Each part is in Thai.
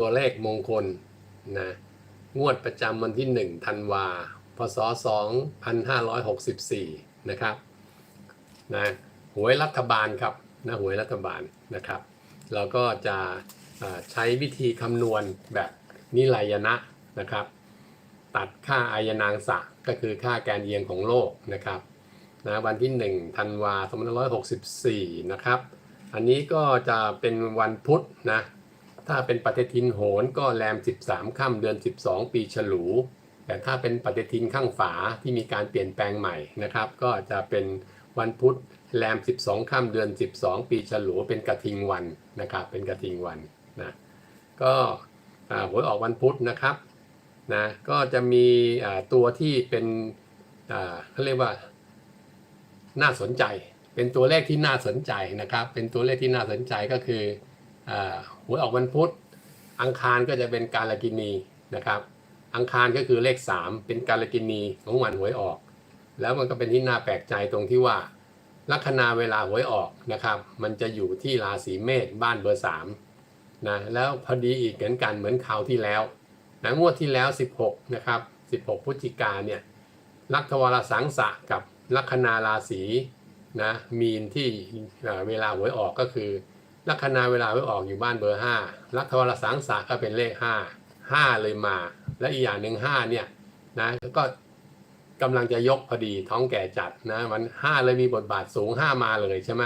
ตัวเลขมงคลนะงวดประจำวันที่ 1 ธันวา พศ 2564 นะครับนะหวยรัฐบาลครับนะหวยรัฐบาลนะครับ เราก็จะใช้วิธีคำนวณแบบนิรายนะนะครับ ตัดค่าอายนางสะก็คือค่าแกนเอียงของโลกนะครับนะวันที่ 1 ธันวา2564 นะครับ อันนี้ก็จะเป็นวันพุธนะ ถ้าเป็นปฏิทินโหรก็แรม 13ค่ำเดือน 12 ปีฉลู แต่ถ้าเป็นปฏิทินข้างฝาที่มีการเปลี่ยนแปลงใหม่นะครับ ก็จะเป็นวันพุธแรม 12ค่ำเดือน 12 ปีฉลู เป็นกระทิงวันนะครับ เป็นกระทิงวันนะก็หวยออกวันพุธนะครับนะก็จะมีตัวที่เป็นเขาเรียกว่าน่าสนใจ เป็นตัวเลขที่น่าสนใจนะครับ เป็นตัวเลขที่น่าสนใจก็คือ หวยออกวันพุธอังคารก็จะเป็นการลกินีนะครับอังคารก็คือเลข 3 เป็นการลกินีของวันหวยออก แล้วมันก็เป็นที่น่าแปลกใจตรงที่ว่า ลัคนาเวลาหวยออกนะครับ มันจะอยู่ที่ราศีเมษบ้านเบอร์3นะแล้วพอดีอีกเหมือนกันเหมือนคราวที่แล้วนะงวดที่แล้ว 16นะครับ16พฤศจิกาเนี่ยลัคทวารสังสะกับลัคนาราศีนะมีนที่เอ่อเวลาหวยออกก็คือ ลัคนาเวลาหวยออกอยู่บ้านเบอร์5ลัคทวารสังสะก็เป็นเลข5 5เลยมา และอีกอย่างหนึ่ง5เนี่ยนะก็กำลังจะยกพอดีท้องแก่จัดนะมัน5เลยมีบทบาทสูง5มาเลยใช่ไหม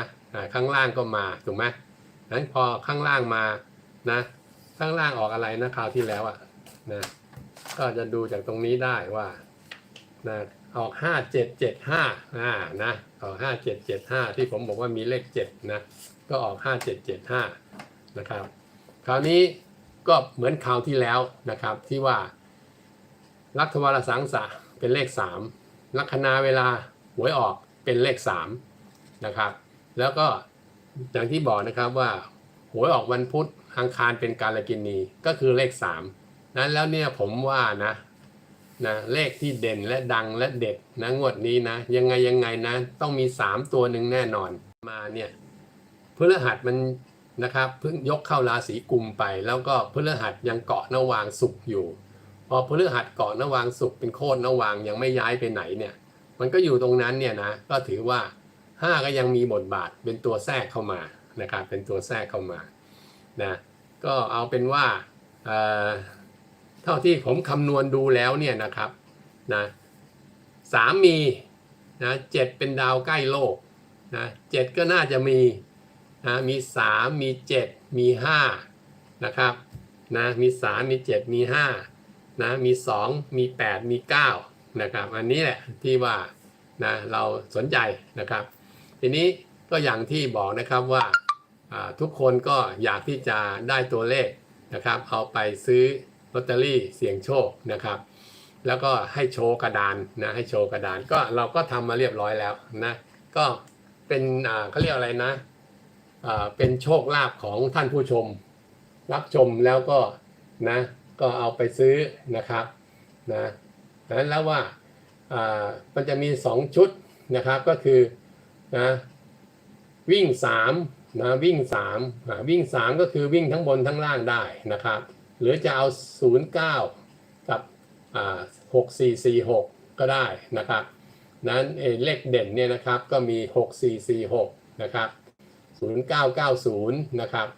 ข้างล่างก็มาถูกไหมนั้นพอข้างล่างมานะข้างล่างออกอะไรนะคราวที่แล้วอะนะก็จะดูจากตรงนี้ได้ว่านะออกห้าเจ็ดเจ็ดห้าอ่านะออกห้าเจ็ดเจ็ดห้าที่ผมบอกว่ามีเลขเจ็ดนะ ก็ออกห้าเจ็ดเจ็ดห้านะครับ คราวนี้ก็เหมือนคราวที่แล้วนะครับที่ว่าลัคทวารสังสะเป็นเลขสามลัคนาเวลาหวยออกเป็นเลขสามนะครับ แล้วก็อย่างที่บอกนะครับว่าหวยออกวันพุธอังคารเป็นการกินีก็คือเลขสามนั้นแล้วเนี่ยผมว่านะนะเลขที่เด่นและดังและเด็ดนะงวดนี้นะ ยังไงยังไงนะ ต้องมี 3 ตัวหนึ่งแน่นอนมาเนี่ย พฤหัสมันนะครับเพิ่งยกเข้าราศีกุมไป แล้วก็พฤหัสยังเกาะนวางสุขอยู่ พอพฤหัสเกาะนวางสุขเป็นโคตรนวางยังไม่ย้ายไปไหนเนี่ยมันก็อยู่ตรงนั้นเนี่ยนะก็ถือว่า5ก็ยังมีบทบาทเป็นตัวแทรกเข้ามานะครับเป็นตัวแทรกเข้ามานะก็เอาเป็นว่าเอ่อเท่าที่ผมคำนวณดูแล้วเนี่ยนะครับนะสามมีนะเจ็ดเป็นดาวใกล้โลกนะเจ็ดก็น่าจะมี นะมีสามมีเจ็ดมีห้านะครับนะมีสามมีเจ็ดมีห้านะมีสองมีแปดมีเก้านะครับอันนี้แหละที่ว่านะเราสนใจนะครับ ทีนี้ก็อย่างที่บอกนะครับว่าทุกคนก็อยากที่จะได้ตัวเลขนะครับ เอาไปซื้อลอตเตอรี่เสี่ยงโชคนะครับ แล้วก็ให้โชว์กระดานนะให้โชว์กระดานก็เราก็ทำมาเรียบร้อยแล้วนะก็เป็นอ่าเขาเรียกอะไรนะ เป็นโชคลาภของท่านผู้ชม รับชมแล้วก็นะก็เอาไปซื้อนะครับนะนั้นแล้วว่าอ่ามันจะมี 2 ชุดนะครับก็คือนะวิ่ง3นะวิ่ง3อ่าวิ่ง 3 ก็คือวิ่งทั้งบนทั้งล่างได้นะครับ หรือจะเอา 09 กับอ่า6446 ก็ได้นะครับนั้นเเลขเด่นเนี่ยนะครับก็มี 6446 นะครับ 0990 นะครับ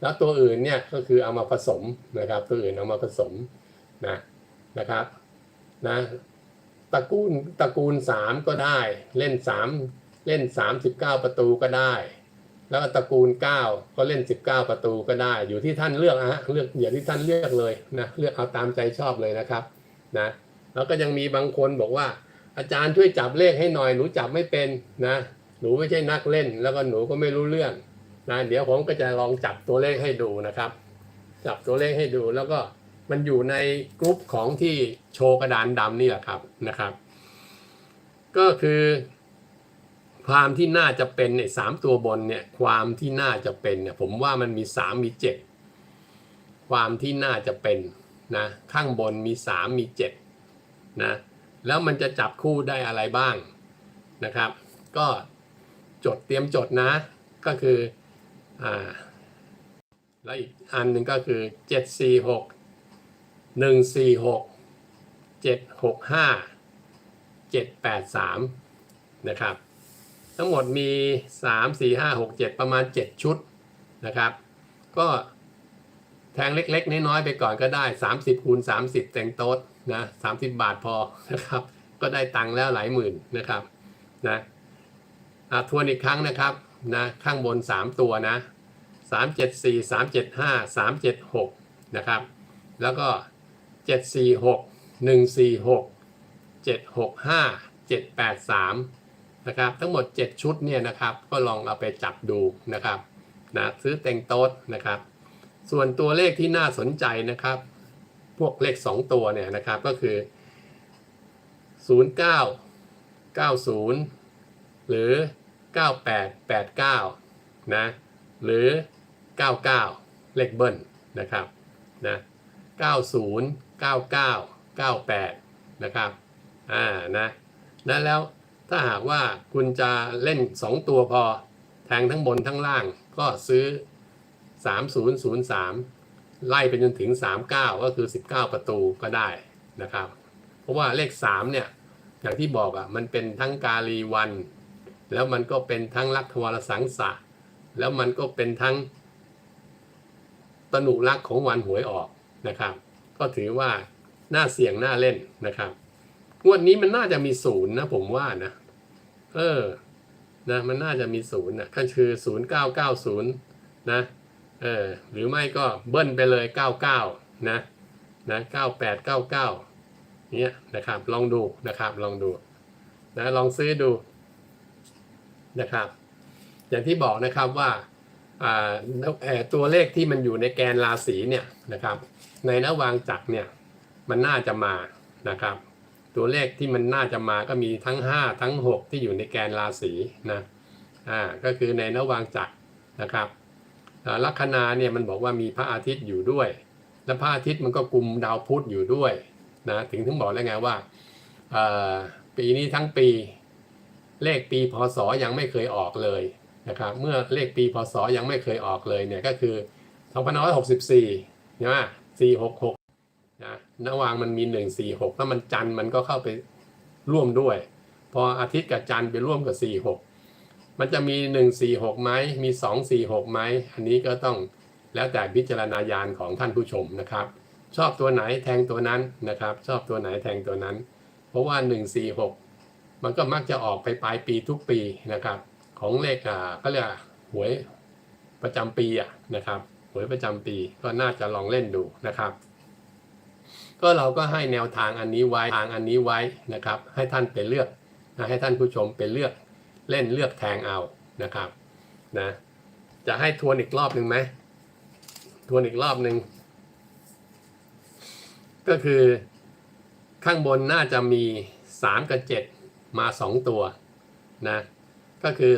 แล้วตัวอื่นเนี่ยก็คือเอามาผสมนะครับ ตัวอื่นเอามาผสมนะนะครับนะตระกูลตระกูล 3 ก็ได้เล่น 3 เล่น 39 ประตูก็ได้ แล้วตระกูล 9 ก็เล่น 19 ประตูก็ได้ อยู่ที่ท่านเลือกนะฮะเลือกอย่าที่ท่านเลือกเลยนะเลือกเอาตามใจชอบเลยนะครับนะแล้วก็ยังมีบางคนบอกว่าอาจารย์ช่วยจับเลขให้หน่อยหนูจับไม่เป็นนะ หนูไม่ใช่นักเล่น แล้วก็หนูก็ไม่รู้เรื่องนะเดี๋ยวผมก็จะลองจับตัวเลขให้ดูนะครับ จับตัวเลขให้ดูแล้วก็มันอยู่ในกรุ๊ปของที่โชว์กระดานดำนี่แหละครับนะครับ ก็คือความที่น่าจะเป็นในสามตัวบนเนี่ยความที่น่าจะเป็นเนี่ยผมว่ามันมีสามมีเจ็ดความที่น่าจะเป็นนะข้างบนมีสามมีเจ็ดนะแล้วมันจะจับคู่ได้อะไรบ้างนะครับ ก็ จดเตรียมจดนะ ก็คืออ่าแล้วอีกอันหนึ่งก็คือเจ็ดสี่หกหนึ่งสี่หกเจ็ดหกห้าเจ็ดแปดสามนะครับ ทั้งหมดมีสามสี่ห้าหกเจ็ดประมาณเจ็ดชุดนะครับ ก็แทงเล็กๆ น้อยๆ ไปก่อนก็ได้ 30คูณ30 แต่งโต๊ดนะ30 บาทพอนะครับ ก็ได้ตังค์แล้วหลายหมื่นนะครับนะ ทวนอีกครั้งนะครับนะข้างบน 3 ตัวนะ 374 375 376 นะครับ แล้วก็ 746 146 765 783 นะครับ ทั้งหมด 7 ชุดเนี่ยนะครับ ก็ลองเอาไปจับดูนะครับนะซื้อเต็งโต๊ดนะครับ ส่วนตัวเลขที่น่าสนใจนะครับ พวกเลข 2 ตัวเนี่ยนะครับก็คือ 09 90 หรือ 9889 นะ หรือ 99 เลขเบิ้ลนะครับนะ90 99 98 นะครับ อ่า นะนะแล้วถ้าหากว่าคุณจะเล่น 2 ตัวพอ แทงทั้งบนทั้งล่างก็ซื้อ 3003 ไล่ไปจนถึง 39 ก็คือ 19 ประตูก็ได้นะครับ เพราะว่าเลข 3 เนี่ย อย่างที่บอกอะ่ะ มันเป็นทั้งกาลีวัน แล้วมันก็เป็นทั้งลักขวารสังสะแล้วมันก็เป็นทั้งตนุรักของวันหวยออกนะครับ ก็ถือว่าน่าเสี่ยงน่าเล่นนะครับงวดนี้มันน่าจะมีศูนย์นะผมว่านะ เออ นะ มันน่าจะมีศูนย์นะก็คือศูนย์เก้าเก้าศูนย์นะ เออ หรือไม่ก็เบิ้ลไปเลยเก้าเก้านะ นะเก้าแปดเก้าเก้าเนี้ยนะครับ ลองดูนะครับ ลองดู นะ ลองซื้อดู นะครับ อย่างที่บอกนะครับว่าตัวเลขที่มันอยู่ในแกนราศีเนี่ยนะครับ ในระหวางจักรเนี่ยมันน่าจะมานะครับ ตัวเลขที่มันน่าจะมาก็มีทั้ง 5 ทั้ง 6 ที่อยู่ในแกนราศีนะอ่าก็คือในระหวางจักรนะครับลัคนาเนี่ยมันบอกว่ามีพระอาทิตย์อยู่ด้วย และพระอาทิตย์มันก็กุมดาวพุธอยู่ด้วยนะถึงถึงบอกแล้วไงว่าปีนี้ทั้งปี เลขปีพศยังไม่เคยออกเลยนะครับเมื่อเลขปีพศยังไม่เคยออกเลยเนี่ยก็คือ2564ใช่ไหม466นะนวางมันมี 146ถ้ามันจันทร์มันก็เข้าไปร่วมด้วย พออาทิตย์กับจันทร์ไปร่วมกับ 46 มันจะมี 146ไหมมี 246ไหมอันนี้ก็ต้องแล้วแต่พิจารณาญาณของท่านผู้ชมนะครับ ชอบตัวไหนแทงตัวนั้นนะครับ ชอบตัวไหนแทงตัวนั้น เพราะว่า 146 มันก็มักจะออกไปปลายปีทุกปีนะครับ ของเลขอ่าก็เรียกหวยประจำปีอะนะครับหวยประจำปีก็น่าจะลองเล่นดูนะครับ ก็เราก็ให้แนวทางอันนี้ไว้ทางอันนี้ไว้นะครับ ให้ท่านไปเลือกนะให้ท่านผู้ชมไปเลือกเล่นเลือกแทงเอานะครับนะจะให้ทวนอีกรอบหนึ่งไหมทวนอีกรอบหนึ่งก็คือข้างบนน่าจะมี 3 กับ 7 มา 2 ตัวนะก็คือ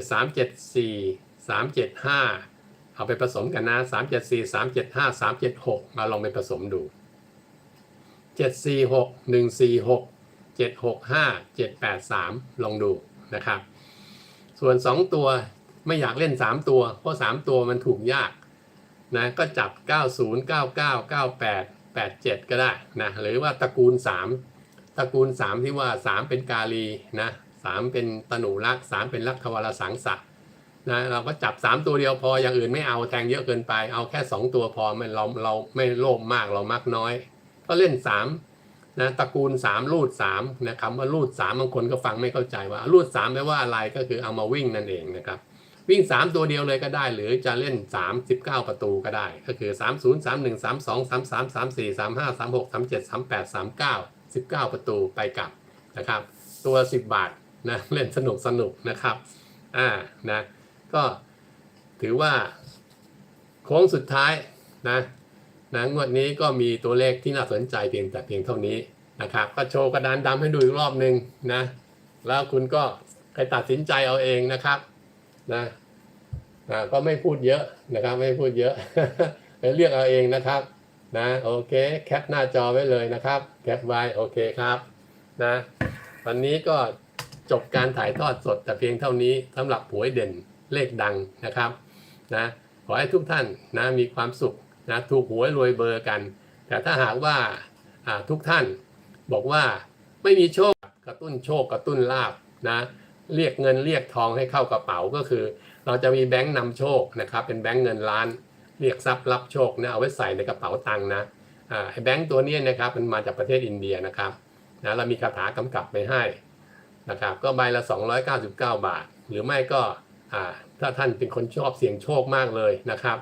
374 375 เอาไปผสมกันนะ 374 375 376 มาลองไปผสมดู 746 146 765 783 ลองดูนะครับ ส่วน 2 ตัวไม่อยากเล่น 3 ตัว เพราะ 3 ตัวมันถูกยากนะก็จับ 90 99 98 87 ก็ได้นะหรือว่าตระกูล 3 ตระกูล 3 ที่ว่า 3 เป็นกาลีนะ3เป็นตนูรักษ์3เป็นลักขวารสังสะนะเราก็จับ 3 ตัวเดียวพออย่างอื่นไม่เอาแทงเยอะเกินไปเอาแค่ 2 ตัวพอไม่เราเราไม่โลภมากเรามักน้อย ก็เล่น3นะตระกูล 3 รูด3นะคำว่ารูด3บางคนก็ฟังไม่เข้าใจว่ารูด3แปลว่าอะไรก็คือเอามาวิ่งนั่นเองนะครับวิ่ง 3 ตัวเดียวเลยก็ได้ หรือจะเล่น 3 19 ประตูก็ได้ ก็คือ 3 0 3 1 3 2 3 3 3 4 19 ประตูไปกลับนะครับ ตัว 10 บาทนะเล่นสนุกสนุกนะครับอ่านะก็ถือว่าโค้งสุดท้ายนะนะงวดนี้ก็มีตัวเลขที่น่าสนใจเพียงแต่เพียงเท่านี้นะครับ ก็โชว์กระดานดำให้ดูอีกรอบหนึ่งนะแล้วคุณก็ไปตัดสินใจเอาเองนะครับนะนะก็ไม่พูดเยอะนะครับ ไม่พูดเยอะไปเลือกเอาเองนะครับ นะโอเคแคปหน้าจอไว้เลยนะครับแคปไว้โอเคครับนะวันนี้ก็จบการถ่ายทอดสดแต่เพียงเท่านี้สำหรับหวยเด่นเลขดังนะครับนะขอให้ทุกท่านนะมีความสุขนะถูกหวยรวยเบอร์กัน แต่ถ้าหากว่าทุกท่านบอกว่าไม่มีโชคกระตุ้นโชคกระตุ้นลาบนะเรียกเงินเรียกทองให้เข้ากระเป๋าก็คือ เราจะมีแบงค์นำโชคนะครับเป็นแบงค์เงินล้าน เรียกทรัพย์รับโชคนะเอาไว้ใส่ในกระเป๋าตังค์นะไอ้แบงค์ตัวนี้นะครับมันมาจากประเทศอินเดียนะครับนะเรามีคาถากำกับไปให้นะครับก็ใบละ 299 บาท หรือไม่ก็ถ้าท่านเป็นคนชอบเสี่ยงโชคมากเลยนะครับ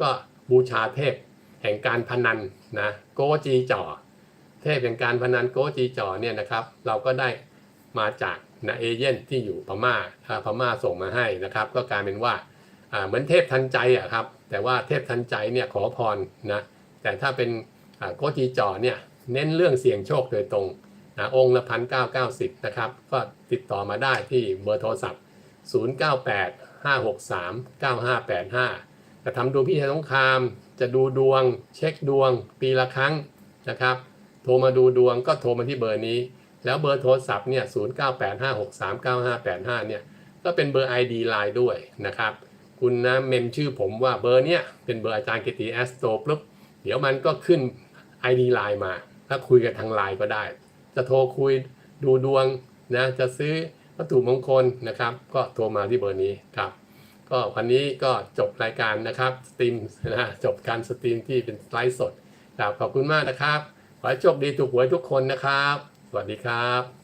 ก็บูชาเทพแห่งการพนันนะโกจีจ่อเทพแห่งการพนันโกจีจ่อเนี่ยนะครับ เราก็ได้มาจากนะเอเย่นที่อยู่พม่าอ่าพม่าส่งมาให้นะครับ ก็กลายเป็นว่า เหมือนเทพทันใจอะครับ แต่ว่าเทพทันใจเนี่ยขอพรนะแต่ถ้าเป็นโกจีจ่อเนี่ยเน้นเรื่องเสี่ยงโชคโดยตรงนะองค์ละพันเก้าเก้าสิบนะครับก็ติดต่อมาได้ที่เบอร์โทรศัพท์ 098 563 9585 จะทำดวงพิธีสงคราม จะดูดวง เช็คดวง ปีละครั้งนะครับ โทรมาดูดวงก็โทรมาที่เบอร์นี้ แล้วเบอร์โทรศัพท์เนี่ย 0985639585 เนี่ย ก็เป็นเบอร์ ID Line ด้วยนะครับ คุณนะเมมชื่อผมว่าเบอร์เนี้ยเป็นเบอร์อาจารย์กิติแอสโตปุ๊บเดี๋ยวมันก็ขึ้น ID Line มาถ้าคุยกันทางไลน์ก็ได้ จะโทรคุยดูดวงนะจะซื้อวัตถุมงคลนะครับ ก็โทรมาที่เบอร์นี้ครับก็วันนี้ก็จบรายการนะครับสตรีมนะจบการสตรีมที่เป็นไลฟ์สดครับขอบคุณมากนะครับ ขอให้โชคดีถูกหวยทุกคนนะครับ สวัสดีครับ